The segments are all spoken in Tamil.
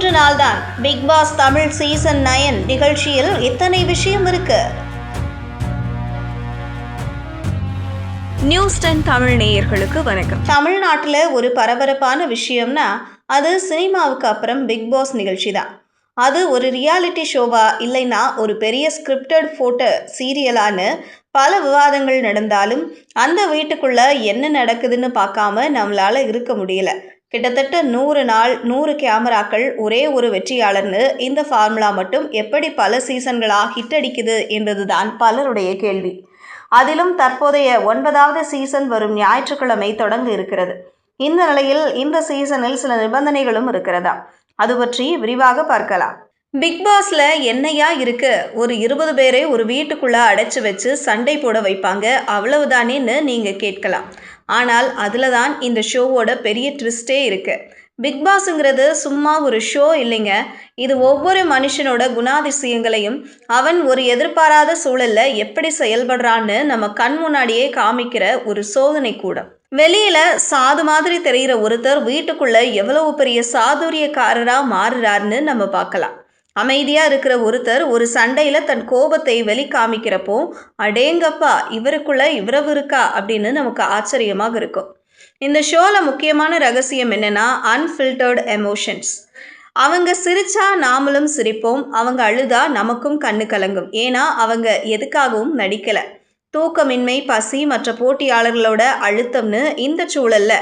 மூன்று நாள் தான் Bigg Boss Tamil season nine நிகழ்ச்சியில் இத்தனை விஷயம் இருக்கு. நியூஸ் டென் தமிழ் நேயர்களுக்கு வணக்கம். தமிழ்நாட்டில் ஒரு பரபரப்பான விஷயம்னா அது சினிமாவுக்கு அப்புறம் பிக் பாஸ் நிகழ்ச்சி தான் அது ஒரு ரியாலிட்டி ஷோவா இல்லைன்னா ஒரு பெரிய ஸ்கிரிப்டட் ஃபோட்டோ சீரியலான்னு பல விவாதங்கள் நடந்தாலும் அந்த வீட்டுக்குள்ள என்ன நடக்குதுன்னு பார்க்காம நம்மளால இருக்க முடியல. கிட்டத்தட்ட நூறு நாள் நூறு கேமராக்கள் ஒரே ஒரு வெற்றியாளர்னு இந்த ஃபார்முலா மட்டும் எப்படி பல சீசன்களாக ஹிட் அடிக்குது என்பதுதான் பலருடைய கேள்வி. அதிலும் தற்போதைய ஒன்பதாவது சீசன் வரும் ஞாயிற்றுக்கிழமை தொடங்க இருக்கிறது. இந்த நிலையில் இந்த சீசனில் சில நிபந்தனைகளும் இருக்கிறதா? அது பற்றி விரிவாக பார்க்கலாம். பிக் பாஸ்ல என்னையா இருக்கு? ஒரு இருபது பேரை ஒரு வீட்டுக்குள்ள அடைச்சு வச்சு சண்டை போட வைப்பாங்க. அவ்வளவுதானேன்னு நீங்க கேட்கலாம். ஆனால் அதில் தான் இந்த ஷோவோட பெரிய ட்விஸ்டே இருக்குது பிக் பாஸுங்கிறது சும்மா ஒரு ஷோ இல்லைங்க. இது ஒவ்வொரு மனுஷனோட குணாதிசயங்களையும் அவன் ஒரு எதிர்பாராத சூழலில் எப்படி செயல்படுறான்னு நம்ம கண் முன்னாடியே காமிக்கிற ஒரு சோதனை கூடம். வெளியில் சாது மாதிரி தெரிகிற ஒருத்தர் வீட்டுக்குள்ளே எவ்வளவு பெரிய சாதுரியக்காரராக மாறுறாருன்னு நம்ம பார்க்கலாம். அமைதியாக இருக்கிற ஒருத்தர் ஒரு சண்டையில் தன் கோபத்தை வெளிக்காமிக்கிறப்போ அடேங்கப்பா இவருக்குள்ளே இவ்வளவு இருக்கா? அப்படின்னு நமக்கு ஆச்சரியமாக இருக்கும். இந்த ஷோவில் முக்கியமான ரகசியம் என்னன்னா அன்ஃபில்டர்டு எமோஷன்ஸ் அவங்க சிரிச்சா நாமளும் சிரிப்போம் அவங்க அழுதா நமக்கும் கண்ணு கலங்கும். ஏன்னா அவங்க எதுக்காகவும் நடிக்கலை. தூக்கமின்மை பசி மற்ற போட்டியாளர்களோட அழுத்தம்னு இந்த சூழல்ல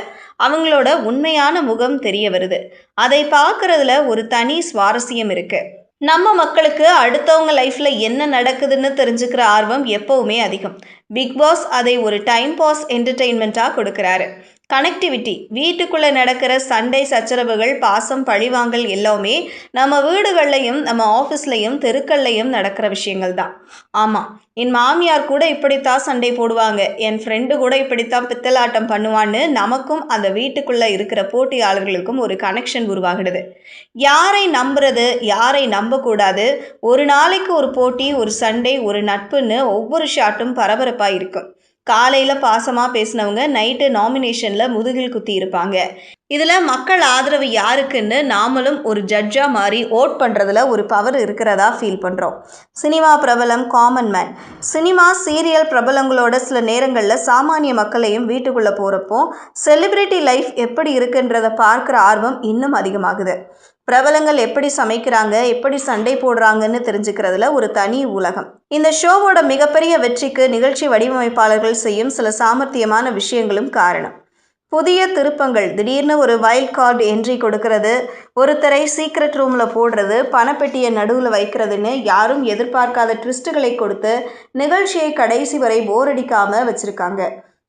அவங்களோட உண்மையான முகம் தெரிய வருது. அதை பார்க்கறதுல ஒரு தனி சுவாரஸ்யம் இருக்குது நம்ம மக்களுக்கு அடுத்தவங்க லைஃப்பில் என்ன நடக்குதுன்னு தெரிஞ்சுக்கிற ஆர்வம் எப்பவுமே அதிகம். பிக் பாஸ் அதை ஒரு டைம் பாஸ் என்டர்டெயின்மெண்ட்டாக கொடுக்குறாரு. கனெக்டிவிட்டி வீட்டுக்குள்ளே நடக்கிற சண்டை சச்சரவுகள் பாசம் பழிவாங்கல் எல்லாமே நம்ம வீடுகள்லையும் நம்ம ஆஃபீஸ்லையும் தெருக்கள்லையும் நடக்கிற விஷயங்கள் தான். ஆமாம் என் மாமியார் கூட இப்படித்தான் சண்டை போடுவாங்க. என் ஃப்ரெண்டு கூட இப்படித்தான் பித்தலாட்டம் பண்ணுவான்னு நமக்கும் அந்த வீட்டுக்குள்ளே இருக்கிற போட்டியாளர்களுக்கும் ஒரு கனெக்ஷன் உருவாகிடுது யாரை நம்புறது யாரை நம்பக்கூடாது ஒரு நாளைக்கு ஒரு போட்டி ஒரு சண்டை ஒரு நட்புன்னு ஒவ்வொரு ஷாட்டும் பரபரப்பாக இருக்கும். காலையில் பாசமாக பேசினவங்க நைட்டு நாமினேஷனில் முதுகில் குத்தி இருப்பாங்க இதில் மக்கள் ஆதரவு யாருக்குன்னு நாமளும் ஒரு ஜட்ஜாக மாறி ஓட் பண்ணுறதுல ஒரு பவர் இருக்கிறதா ஃபீல் பண்ணுறோம் சினிமா பிரபலம் காமன் மேன் சினிமா சீரியல் பிரபலங்களோட சில நேரங்களில் சாமானிய மக்களையும் வீட்டுக்குள்ளே போகிறப்போ செலிப்ரிட்டி லைஃப் எப்படி இருக்குன்றதை பார்க்குற ஆர்வம் இன்னும் அதிகமாகுது. பிரபலங்கள் எப்படி சமைக்கிறாங்க எப்படி சண்டை போடுறாங்கன்னு தெரிஞ்சுக்கிறதுல ஒரு தனி உலகம். இந்த ஷோவோட மிகப்பெரிய வெற்றிக்கு நிகழ்ச்சி வடிவமைப்பாளர்கள் செய்யும் சில சாமர்த்தியமான விஷயங்களும் காரணம். புதிய திருப்பங்கள் திடீர்னு ஒரு வைல்ட் கார்டு என்ட்ரி கொடுக்கறது ஒருத்தரை சீக்ரெட் ரூமில் போடுறது பணப்பெட்டியை நடுவில் வைக்கிறதுன்னு யாரும் எதிர்பார்க்காத ட்விஸ்ட்டுகளை கொடுத்து நிகழ்ச்சியை கடைசி வரை போர் அடிக்காமல் வச்சுருக்காங்க.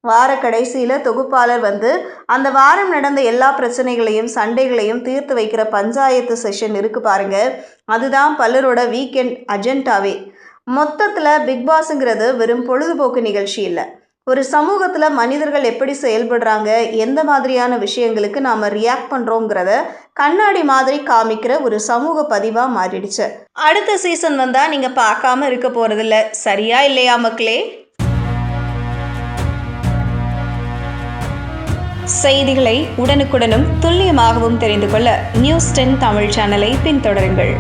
வார கடைசியில் தொகுப்பாளர் வந்து அந்த வாரம் நடந்த எல்லா பிரச்சனைகளையும் சண்டைகளையும் தீர்த்து வைக்கிற பஞ்சாயத்து செஷன் இருக்கு பாருங்க. அதுதான் பலரோட வீக்கெண்ட் அஜெண்டாவே மொத்தத்தில் பிக் பாஸுங்கிறது வெறும் பொழுதுபோக்கு நிகழ்ச்சி இல்லை. ஒரு சமூகத்தில் மனிதர்கள் எப்படி செயல்படுறாங்க? எந்த மாதிரியான விஷயங்களுக்கு நாம் ரியாக்ட் பண்ணுறோங்கிறத கண்ணாடி மாதிரி காமிக்கிற ஒரு சமூக பதிவாக மாறிடுச்சு. அடுத்த சீசன் வந்தால் நீங்கள் பார்க்காம இருக்க போகிறதில்ல சரியா இல்லையா மக்களே? செய்திகளை உடனுக்குடனும் துல்லியமாகவும் தெரிந்து கொள்ள நியூஸ் டென் தமிழ் சேனலை பின்தொடருங்கள்.